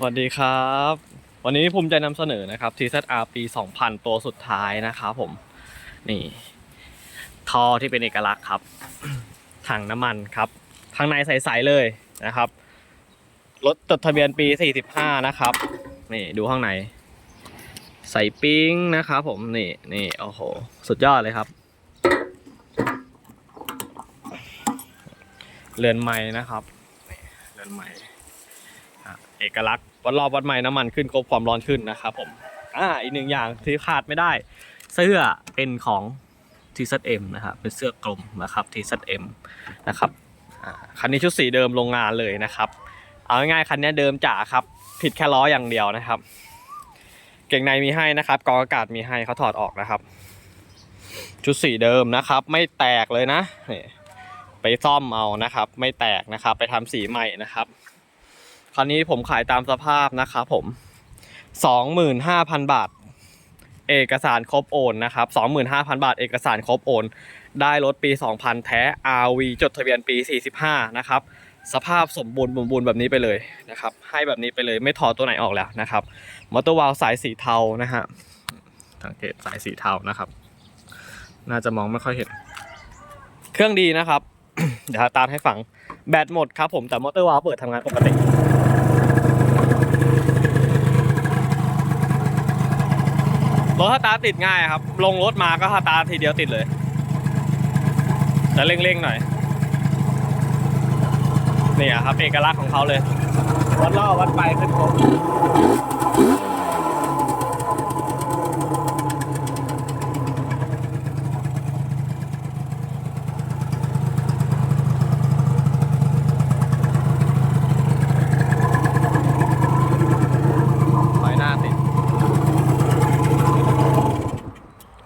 สวัสดีครับ วันนี้ภูมิใจนำเสนอนะครับ TZR ปี 2000 ตัวสุดท้ายนะครับผม นี่ท่อที่เป็นเอกลักษณ์ครับ ถังน้ำมันครับข้างในใสๆเลยนะครับ รถจดทะเบียนปี 45 นะครับ นี่ดูข้างใน ใส่ปิ้งนะครับผม นี่นี่โอ้โห สุดยอดเลยครับ เรือนไม้นะครับ เรือนไม้อ่ เอกลักษณ์วัดรอบวัดใหม่น้ำมันขึ้นครบความร้อนขึ้นนะครับผมอ่าอีกหนึ่งอย่างที่ขาดไม่ได้ เสื้อเป็นของ TZM นะครับเป็นเสื้อกลมนะครับ TZM นะครับคันนี้ชุดสีเดิมโรงงานเลยนะครับ เอาง่ายๆคันนี้เดิมจ๋าครับ ผิดแค่ล้ออย่างเดียวนะครับ เก่งในมีให้นะครับกองอากาศมีให้เขาถอดออกนะครับ ชุดสีเดิมนะครับ ไม่แตกเลยนะนี่ไปซ่อมเอานะครับ ไม่แตกนะครับ ไปทำสีใหม่นะครับ คราวนี้ผมขายตามสภาพนะครับผม25,000บาท เอกสารครบโอนนะครับ25,000บาท เอกสารครบโอน ได้รถปี2000แท้ RV จดทะเบียนปี45นะครับสภาพสมบูรณ์สมบูรณ์แบบนี้ไปเลยนะครับ ให้แบบนี้ไปเลยไม่ถอดตัวไหนออกแล้วนะครับมอเตอร์วาลสายสีเทานะฮะสังเกตสายสีเทานะครับ น่าจะมองไม่ค่อยเห็น เครื่องดีนะครับ เดี๋ยวสตาร์ทให้ฟัง แบตหมดครับผมแต่มอเตอร์วาล์วเปิดทำงานปกติรถสตาร์ทติดง่ายครับ ลงรถมาก็สตาร์ททีเดียวติดเลย แต่เร่งๆหน่อย นี่ครับ เอกลักษณ์ของเขาเลย วัดล่อวัดไปขึ้นครบถอยหน้าติด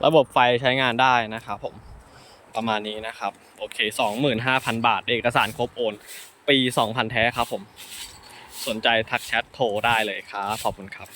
ระบบไฟใช้งานได้นะครับผมประมาณนี้นะครับโอเค 25,000 บาท เอกสารครบโอน ปี 2,000 แท้ครับผม สนใจทักแชทโทรได้เลยครับ ขอบคุณครับ